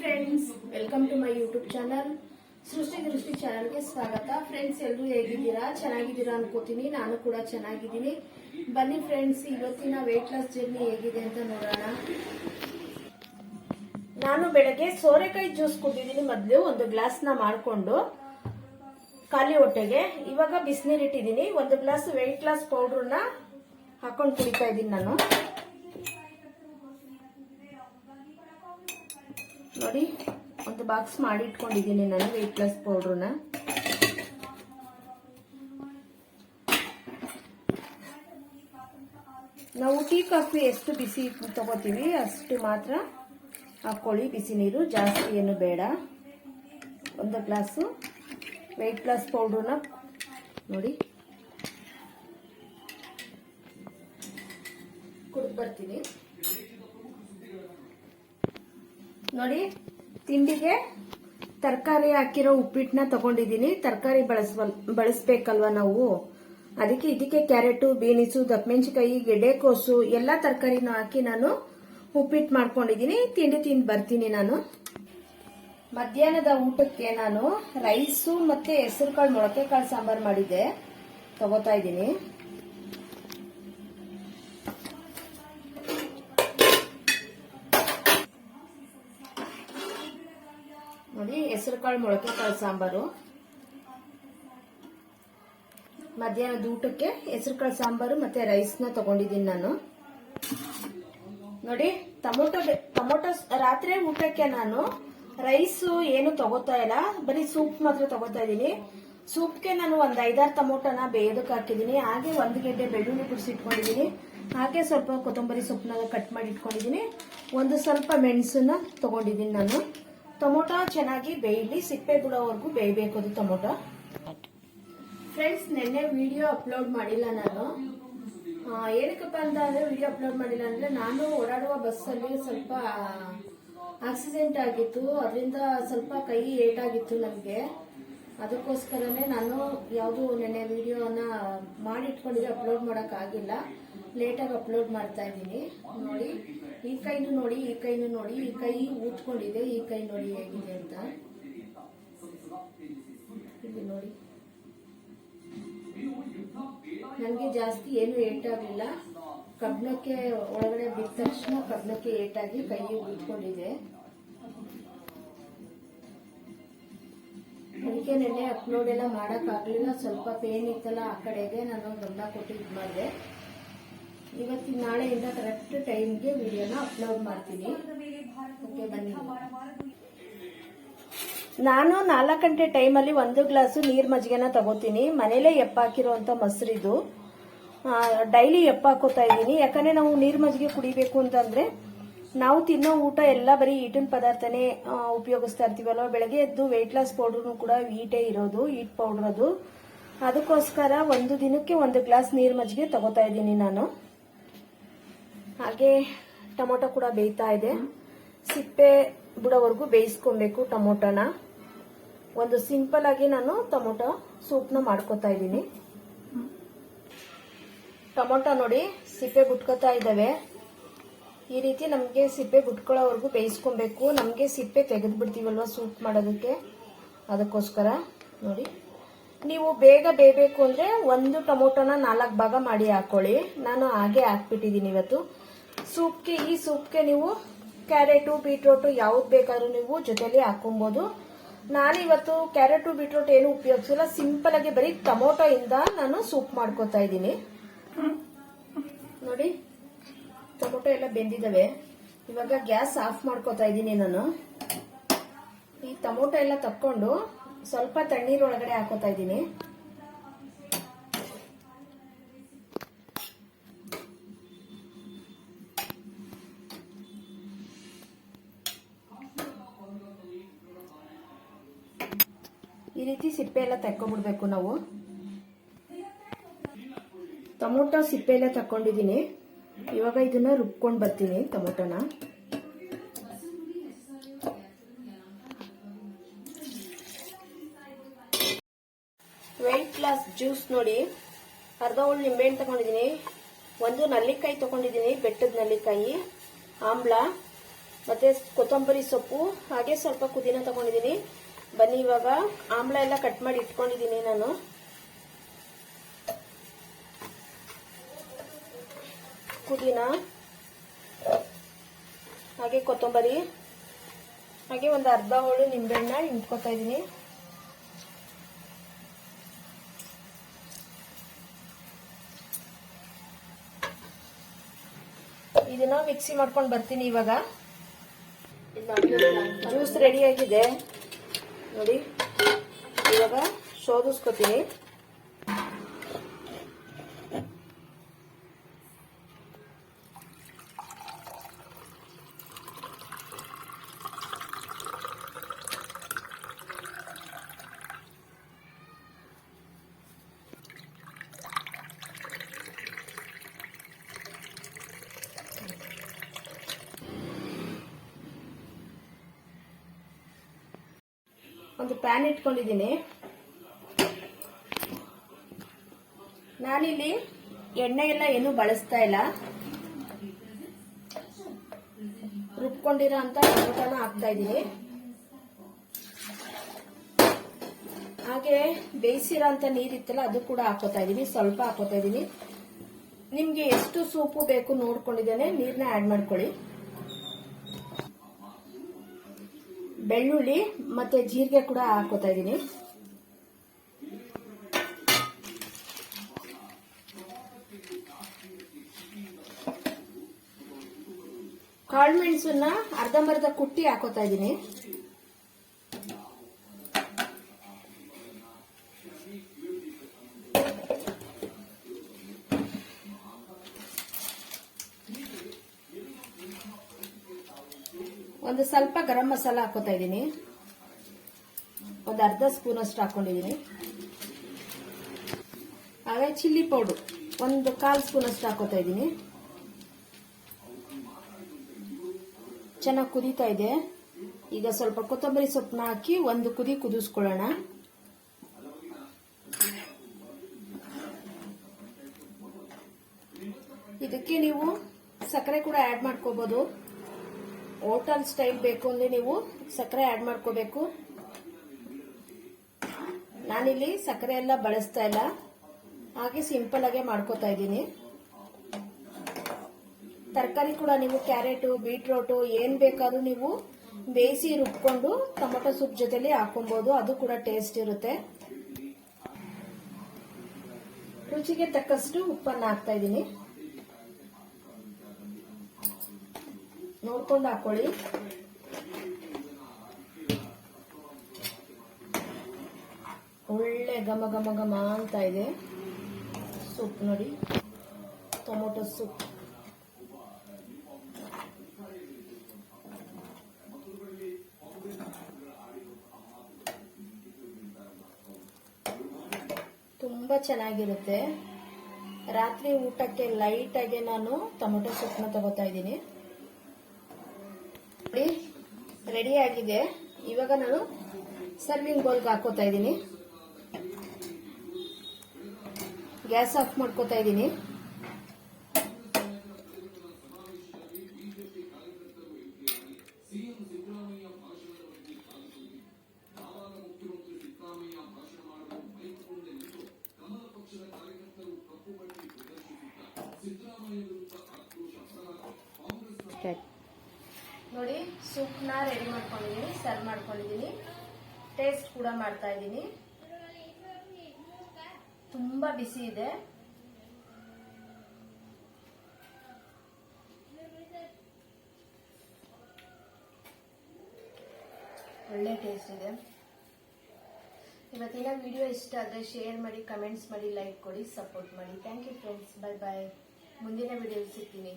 Friends welcome to my YouTube channel Srushti Drushti ಚಾನಲ್ಗೆ ಸ್ವಾಗತ. Friends ಎಲ್ಲರೂ ಹೇಗಿದ್ದೀರಾ? ಚೆನ್ನಾಗಿದ್ದೀರಾ ಅನ್ಕೋತೀನಿ. ನಾನು ಕೂಡ ಚೆನ್ನಾಗಿದ್ದೀನಿ. ಬನ್ನಿ ಫ್ರೆಂಡ್ಸ್ ಇವತ್ತಿನ ವೆಯ್ಟ್ ಲಾಸ್ ಜರ್ನಿ ಹೇಗಿದೆ ಅಂತ ನೋಡೋಣ. ನಾನು ಬೆಳಗ್ಗೆ ಸೋರೆಕಾಯಿ ಜ್ಯೂಸ್ ಕುಡಿದಿದ್ದೀನಿ. ಮೊದಲು ಒಂದು ಗ್ಲಾಸ್ನ ಮಾಡಿಕೊಂಡು ಖಾಲಿ ಹೊಟ್ಟೆಗೆ. ಇವಾಗ ಬಿಸಿನೀರು ಇಟ್ಟಿದ್ದೀನಿ ಒಂದು ಗ್ಲಾಸ್ ವೆಯ್ಟ್ ಲಾಸ್ ಪೌಡ್ರನ್ನ ಹಾಕೊಂಡು ಕುಡಿತಾ ಇದ್ದೀನಿ ನಾನು. ನೋಡಿ, ಒಂದು ಬಾಕ್ಸ್ ಮಾಡಿ ಇಟ್ಕೊಂಡಿದ್ದೀನಿ ನಾನು ವೆಯ್ಟ್ ಲಾಸ್ ಪೌಡ್ರನ್ನ ನಾವು ಟೀ, ಕಾಫಿ ಎಷ್ಟು ಬಿಸಿ ತಗೋತೀವಿ, ಅಷ್ಟು ಮಾತ್ರ ಹಾಕ್ಕೊಳ್ಳಿ. ಬಿಸಿ ನೀರು ಜಾಸ್ತಿ ಏನು ಬೇಡ. ಒಂದು ಗ್ಲಾಸು ವೆಯ್ಟ್ ಲಾಸ್ ಪೌಡ್ರನ್ನ ನೋಡಿ. ಕುಡ್ದು ಬರ್ತೀನಿ. ನೋಡಿ, ತಿಂಡಿಗೆ ತರಕಾರಿ ಹಾಕಿರೋ ಉಪ್ಪಿಟ್ಟನ್ನ ತಗೊಂಡಿದ್ದೀನಿ. ತರಕಾರಿ ಬಳಸ್ವಲ್ ಬಳಸ್ಬೇಕಲ್ವಾ ನಾವು? ಅದಕ್ಕೆ ಇದಕ್ಕೆ ಕ್ಯಾರೆಟು, ಬೀನಿಸು ದಪ್ಪಮೆಣಸಿಕಾಯಿ ಗೆಡ್ಡೆಕೋಸು ಎಲ್ಲ ತರಕಾರಿನೂ ಹಾಕಿ ನಾನು ಉಪ್ಪಿಟ್ಟು ಮಾಡ್ಕೊಂಡಿದ್ದೀನಿ. ತಿಂಡಿ ತಿಂದು ಬರ್ತೀನಿ ನಾನು. ಮಧ್ಯಾಹ್ನದ ಊಟಕ್ಕೆ ನಾನು ರೈಸು ಮತ್ತೆ ಹೆಸರುಕಾಳು ಮೊಳಕೆ ಕಾಳು ಸಾಂಬಾರು ಮಾಡಿದ್ದೆ. ತಗೋತಾ ಇದ್ದೀನಿ. ನೋಡಿ, ಹೆಸರುಕಾಳು ಮೊಳಕೆ ಕಾಳು ಸಾಂಬಾರು. ಮಧ್ಯಾಹ್ನದ ಊಟಕ್ಕೆ ಹೆಸರುಕಾಳು ಸಾಂಬಾರು ಮತ್ತೆ ರೈಸ್ನ ತಗೊಂಡಿದ್ದೀನಿ ನಾನು. ನೋಡಿ, ಟೊಮೊಟೊ ಟೊಮೊಟೊ ರಾತ್ರಿ ಊಟಕ್ಕೆ ನಾನು ರೈಸು ಏನು ತಗೋತಾ ಇಲ್ಲ. ಬರೀ ಸೂಪ್ ಮಾತ್ರ ತಗೋತಾ ಇದ್ದೀನಿ. ಸೂಪ್ಗೆ ನಾನು ಒಂದ್ ಐದಾರು ಟೊಮೊಟೊನ ಬೇಯೋದಕ್ಕೆ ಹಾಕಿದ್ದೀನಿ. ಹಾಗೆ ಒಂದು ಗೆಡ್ಡೆ ಬೆಳ್ಳುಳ್ಳಿ ಬಿಡಿಸಿಟ್ಕೊಂಡಿದ್ದೀನಿ ಹಾಗೆ ಸ್ವಲ್ಪ ಕೊತ್ತಂಬರಿ ಸೊಪ್ಪನ್ನ ಕಟ್ ಮಾಡಿ ಇಟ್ಕೊಂಡಿದ್ದೀನಿ. ಒಂದು ಸ್ವಲ್ಪ ಮೆಣಸನ್ನ ತಗೊಂಡಿದ್ದೀನಿ ನಾನು. ಟೊಮೊಟೊ ಚೆನ್ನಾಗಿ ಬೇಯಲಿ, ಸಿಪ್ಪೆ ಬಿಡೋವರೆಗೂ ಬೇಯಬೇಕು ಅದು ಟೊಮೊಟೊ. ಫ್ರೆಂಡ್ಸ್ ನಿನ್ನೆ ವಿಡಿಯೋ ಅಪ್ಲೋಡ್ ಮಾಡಿಲ್ಲ ನಾನು. ಏನಕ್ಕಪ್ಪ ಅಂತ ಅಂದ್ರೆ ವಿಡಿಯೋ ಅಪ್ಲೋಡ್ ಮಾಡಿಲ್ಲ ಅಂದ್ರೆ ನಾನು ಓಡಾಡುವ ಬಸ್ಸಲ್ಲಿ ಸ್ವಲ್ಪ ಆಕ್ಸಿಡೆಂಟ್ ಆಗಿತ್ತು. ಅದರಿಂದ ಸ್ವಲ್ಪ ಕೈ ಏಟಾಗಿತ್ತು ನನಗೆ ಅದಕ್ಕೋಸ್ಕರನೇ ನಾನು ಯಾವುದು ನೆನ್ನೆ ವಿಡಿಯೋನ ಇಟ್ಕೊಂಡಿದ್ದೆ ಅಪ್ಲೋಡ್ ಮಾಡೋಕ್ಕಾಗಿಲ್ಲ ಲೇಟಾಗಿ ಅಪ್ಲೋಡ್ ಮಾಡ್ತಾ ಇದ್ದೀನಿ. ನೋಡಿ, ಈ ಕೈನೂ ನೋಡಿ, ಈ ಕೈನೂ ನೋಡಿ, ಈ ಕೈ ಊದ್ಕೊಂಡಿದೆ, ಈ ಕೈ ನೋಡಿ ಹೇಗಿದೆ ಅಂತ. ಇಲ್ಲಿ ನೋಡಿ. ನನಗೆ ಜಾಸ್ತಿ ಏನು ಏಟಾಗಲಿಲ್ಲ. ಕಬ್ಣಕ್ಕೆ ಒಳಗಡೆ ಬಿದ್ದ ತಕ್ಷಣ ಕಬ್ಣಕ್ಕೆ ಏಟಾಗಿ ಕೈ ಉದ್ಕೊಂಡಿದೆ ಅದಕ್ಕೆ ನೆನ್ನೆ ಅಪ್ಲೋಡ್ ಎಲ್ಲ ಮಾಡೋಕ್ಕಾಗಲಿಲ್ಲ. ಸ್ವಲ್ಪ ಪೇನ್ ಇತ್ತಲ್ಲ ಆ ಕಡೆಗೆ ನಾನು ಗಮನ ಕೊಟ್ಟು ಇದು ಮಾಡಿದೆ. ಇವತ್ತಿನ ನಾಳೆಯಿಂದ ಕರೆಕ್ಟ್ ಟೈಮ್ಗೆ ವಿಡಿಯೋನ ಅಪ್ಲೋಡ್ ಮಾಡ್ತೀನಿ. ಓಕೆ ಬನ್ನಿ. ನಾನು ನಾಲ್ಕು ಗಂಟೆ ಟೈಮಲ್ಲಿ ಒಂದು ಗ್ಲಾಸು ನೀರು ಮಜ್ಜಿಗೆನ ತಗೋತೀನಿ. ಮನೇಲೇ ಎಪ್ಪಾಕಿರುವಂಥ ಮೊಸರಿದು. ಡೈಲಿ ಎಪ್ಪಾಕೋತಾ ಇದ್ದೀನಿ. ಯಾಕಂದರೆ ನಾವು ನೀರು ಮಜ್ಜಿಗೆ ಕುಡಿಬೇಕು ಅಂತಂದ್ರೆ ನಾವು ತಿನ್ನೋ ಊಟ ಎಲ್ಲ ಬರೀ ಈಟಿನ ಪದಾರ್ಥನೇ ಉಪಯೋಗಿಸ್ತಾ ಇರ್ತೀವಲ್ವ? ಬೆಳಗ್ಗೆ ಎದ್ದು ವೆಯ್ಟ್ ಲಾಸ್ ಪೌಡ್ರೂ ಕೂಡ ಈಟೇ ಇರೋದು, ಈಟ್ ಪೌಡರ್ ಅದು. ಅದಕ್ಕೋಸ್ಕರ ಒಂದು ದಿನಕ್ಕೆ ಒಂದು ಗ್ಲಾಸ್ ನೀರು ಮಜ್ಜಿಗೆ ತಗೋತಾ ಇದ್ದೀನಿ ನಾನು. ಹಾಗೆ ಟೊಮೊಟೊ ಕೂಡ ಬೇಯ್ತಾ ಇದೆ. ಸಿಪ್ಪೆ ಬಿಡೋವರೆಗೂ ಬೇಯಿಸ್ಕೊಬೇಕು ಟೊಮೊಟೊನ. ಒಂದು ಸಿಂಪಲ್ ಆಗಿ ನಾನು ಟೊಮೊಟೊ ಸೂಪ್ನ ಮಾಡ್ಕೋತಾ ಇದ್ದೀನಿ. ಟೊಮೊಟೊ ನೋಡಿ, ಸಿಪ್ಪೆ ಬಿಟ್ಕೋತಾ ಇದ್ದಾವೆ. ಈ ರೀತಿ ನಮಗೆ ಸಿಪ್ಪೆ ಬಿಟ್ಕೊಳ್ಳೋವರೆಗೂ ಬೇಯಿಸ್ಕೊಬೇಕು. ನಮಗೆ ಸಿಪ್ಪೆ ತೆಗೆದು ಬಿಡ್ತೀವಲ್ವ ಸೂಪ್ ಮಾಡೋದಕ್ಕೆ? ಅದಕ್ಕೋಸ್ಕರ ನೋಡಿ. ನೀವು ಬೇಗ ಬೇಯಬೇಕು ಅಂದರೆ ಒಂದು ಟೊಮೊಟೊನ ನಾಲ್ಕು ಭಾಗ ಮಾಡಿ ಹಾಕೊಳ್ಳಿ. ನಾನು ಹಾಗೆ ಹಾಕ್ಬಿಟ್ಟಿದ್ದೀನಿ ಇವತ್ತು. ಸೂಪ್ಗೆ, ಈ ಸೂಪ್ಗೆ ನೀವು ಕ್ಯಾರೆಟು, ಬೀಟ್ರೋಟು ಯಾವ್ದು ಬೇಕಾದ್ರೂ ನೀವು ಜೊತೆಲಿ ಹಾಕೊಬೋದು ನಾನು ಇವತ್ತು ಕ್ಯಾರೆಟು, ಬೀಟ್ರೋಟ್ ಏನು ಉಪಯೋಗಿಸಿಲ್ಲ. ಸಿಂಪಲ್ ಆಗಿ ಬರೀ ಟೊಮೊಟೊ ಇಂದ ನಾನು ಸೂಪ್ ಮಾಡ್ಕೋತಾ ಇದ್ದೀನಿ. ನೋಡಿ. ಎಲ್ಲ ಬೆಂದಿದ್ದಾವೆ ಇವಾಗ ಗ್ಯಾಸ್ ಆಫ್ ಮಾಡ್ಕೋತಾ ಇದ್ದೀನಿ ನಾನು. ಈ ಟೊಮೊಟೊ ಎಲ್ಲ ತಕ್ಕೊಂಡು ಸ್ವಲ್ಪ ತಣ್ಣೀರ್ ಒಳಗಡೆ ಹಾಕೋತಾ ಇದ್ದೀನಿ. ಈ ರೀತಿ ಸಿಪ್ಪೆ ಎಲ್ಲ ತಕ್ಕೊಬಿಡ್ಬೇಕು ನಾವು. ಟೊಮೊಟೊ ಸಿಪ್ಪೆ ಎಲ್ಲ ತಕೊಂಡಿದ್ದೀನಿ ಇವಾಗ ಇದನ್ನ ರುಬ್ಕೊಂಡು ಬರ್ತೀನಿ ಟೊಮೊಟೊನ. ವೈಟ್ ಗ್ಲಾಸ್ ಜ್ಯೂಸ್ ನೋಡಿ. ಅರ್ಧ ಹೋಳು ನಿಂಬೆಹಣ್ಣು ತಗೊಂಡಿದ್ದೀನಿ. ಒಂದು ನಲ್ಲಿಕಾಯಿ ತಗೊಂಡಿದ್ದೀನಿ, ಬೆಟ್ಟದ ನಲ್ಲಿಕಾಯಿ, ಆಮ್ಲ, ಮತ್ತೆ ಕೊತ್ತಂಬರಿ ಸೊಪ್ಪು, ಹಾಗೆ ಸ್ವಲ್ಪ ಪುದೀನ ತಗೊಂಡಿದ್ದೀನಿ. ಬನ್ನಿ ಇವಾಗ ಆಮ್ಲ ಎಲ್ಲ ಕಟ್ ಮಾಡಿ ಇಟ್ಕೊಂಡಿದ್ದೀನಿ ನಾನು. ಪುದೀನ, ಹಾಗೆ ಕೊತ್ತಂಬರಿ, ಹಾಗೆ ಒಂದು ಅರ್ಧ ಹೋಳು ನಿಂಬೆಹಣ್ಣ ಹಿಂಡ್ಕೊತಾ ಇದ್ದೀನಿ. ಇದನ್ನ ಮಿಕ್ಸಿ ಮಾಡ್ಕೊಂಡು ಬರ್ತೀನಿ ಇವಾಗ. ಜ್ಯೂಸ್ ರೆಡಿ ಆಗಿದೆ. ನೋಡಿ, ಇವಾಗ ಶೋಧಿಸ್ಕೊತೀನಿ ಒಂದು ಪ್ಯಾನ್ ಇಟ್ಕೊಂಡಿದ್ದೀನಿ. ನಾನಿಲ್ಲಿ ಎಣ್ಣೆ ಎಲ್ಲ ಏನು ಬಳಸ್ತಾ ಇಲ್ಲ. ರುಬ್ಕೊಂಡಿರೋ ಅಂತ ಟೊಮೊಟೊನ ಹಾಕ್ತಾ ಇದ್ದೀನಿ. ಹಾಗೆ ಬೇಯಿಸಿರೋ ಅಂತ ನೀರಿತ್ತಲ್ಲ, ಅದು ಕೂಡ ಹಾಕೋತಾ ಇದ್ದೀನಿ. ಸ್ವಲ್ಪ ಹಾಕೋತಾ ಇದ್ದೀನಿ. ನಿಮ್ಗೆ ಎಷ್ಟು ಸೂಪು ಬೇಕು ನೋಡ್ಕೊಂಡಿದ್ದೇನೆ ನೀರನ್ನ ಆಡ್ ಮಾಡ್ಕೊಳ್ಳಿ. ಬೆಳ್ಳುಳ್ಳಿ ಮತ್ತೆ ಜೀರಿಗೆ ಕೂಡ ಹಾಕೋತಾ ಇದ್ದೀನಿ ಕಾಳುಮೆಣಸನ್ನ ಅರ್ಧಂಬರ್ಧ ಕುಟ್ಟಿ ಹಾಕೋತಾ ಇದ್ದೀನಿ ಒಂದು ಸ್ವಲ್ಪ ಗರಂ ಮಸಾಲ ಹಾಕೋತಾ ಇದ್ದೀನಿ. ಒಂದು ಅರ್ಧ ಸ್ಪೂನ್ ಅಷ್ಟು ಹಾಕೊಂಡಿದ್ದೀನಿ. ಹಾಗೆ ಚಿಲ್ಲಿ ಪೌಡರ್ ಒಂದು ಕಾಲು ಸ್ಪೂನ್ ಅಷ್ಟು ಹಾಕೋತಾ ಇದ್ದೀನಿ. ಚೆನ್ನಾಗಿ ಕುದೀತಾ ಇದೆ. ಈಗ ಸ್ವಲ್ಪ ಕೊತ್ತಂಬರಿ ಸೊಪ್ಪನ್ನ ಹಾಕಿ ಒಂದು ಕುದಿ ಕುದಿಸ್ಕೊಳ್ಳೋಣ. ಇದಕ್ಕೆ ನೀವು ಸಕ್ಕರೆ ಕೂಡ ಆಡ್ ಮಾಡ್ಕೋಬಹುದು ಹೋಟೆಲ್ ಸ್ಟೈಲ್ ಬೇಕು ಅಂದ್ರೆ ನೀವು ಸಕ್ಕರೆ ಆಡ್ ಮಾಡ್ಕೋಬೇಕು. ನಾನಿಲ್ಲಿ ಸಕ್ಕರೆ ಎಲ್ಲ ಬಳಸ್ತಾ ಇಲ್ಲ. ಹಾಗೆ ಸಿಂಪಲ್ ಆಗಿ ಮಾಡ್ಕೋತಾ ಇದ್ದೀನಿ. ತರಕಾರಿ ಕೂಡ ನೀವು ಕ್ಯಾರೆಟು ಬೀಟ್ರೋಟು ಏನ್ ಬೇಕಾದ್ರೂ ನೀವು ಬೇಯಿಸಿ ರುಬ್ಕೊಂಡು ಟೊಮೊಟೊ ಸೂಪ್ ಜೊತೆಲಿ ಹಾಕೊಬಹುದು ಅದು ಕೂಡ ಟೇಸ್ಟ್ ಇರುತ್ತೆ. ರುಚಿಗೆ ತಕ್ಕಷ್ಟು ಉಪ್ಪನ್ನ ಹಾಕ್ತಾ ಇದ್ದೀನಿ. ನೋಡ್ಕೊಂಡು ಹಾಕೊಳ್ಳಿ. ಒಳ್ಳೆ ಘಮ ಘಮ ಘಮ ಅಂತ ಇದೆ. ಸೂಪ್ ನೋಡಿ. Tomato soup. ತುಂಬಾ ಚೆನ್ನಾಗಿರುತ್ತೆ. ರಾತ್ರಿ ಊಟಕ್ಕೆ ಲೈಟ್ ಆಗಿ ನಾನು ಟೊಮೊಟೊ ಸೂಪ್ನ ತಗೋತಾ ಇದ್ದೀನಿ ನೋಡಿ ರೆಡಿ ಆಗಿದೆ ಇವಾಗ ನಾನು ಸರ್ವಿಂಗ್ ಬೌಲ್ಗೆ ಹಾಕೋತಾ ಇದ್ದೀನಿ. ಗ್ಯಾಸ್ ಆಫ್ ಮಾಡ್ಕೋತಾ ಇದ್ದೀನಿ. ನೋಡಿ, ಸೂಪ್ನ ರೆಡಿ ಮಾಡ್ಕೊಂಡಿದ್ದೀನಿ ಸರ್ವ್ ಮಾಡ್ಕೊಂಡಿದ್ದೀನಿ ಟೇಸ್ಟ್ ಕೂಡ ಮಾಡ್ತಾ ಇದ್ದೀನಿ ತುಂಬಾ ಬಿಸಿ ಇದೆ. ಒಳ್ಳೆ ಟೇಸ್ಟ್ ಇದೆ. ಇವತ್ತಿನ ವಿಡಿಯೋ ಇಷ್ಟ ಆದರೆ ಶೇರ್ ಮಾಡಿ ಕಮೆಂಟ್ಸ್ ಮಾಡಿ ಲೈಕ್ ಕೊಡಿ ಸಪೋರ್ಟ್ ಮಾಡಿ. Thank you friends bye bye ಮುಂದಿನ ವಿಡಿಯೋ ಸಿಗ್ತೀನಿ.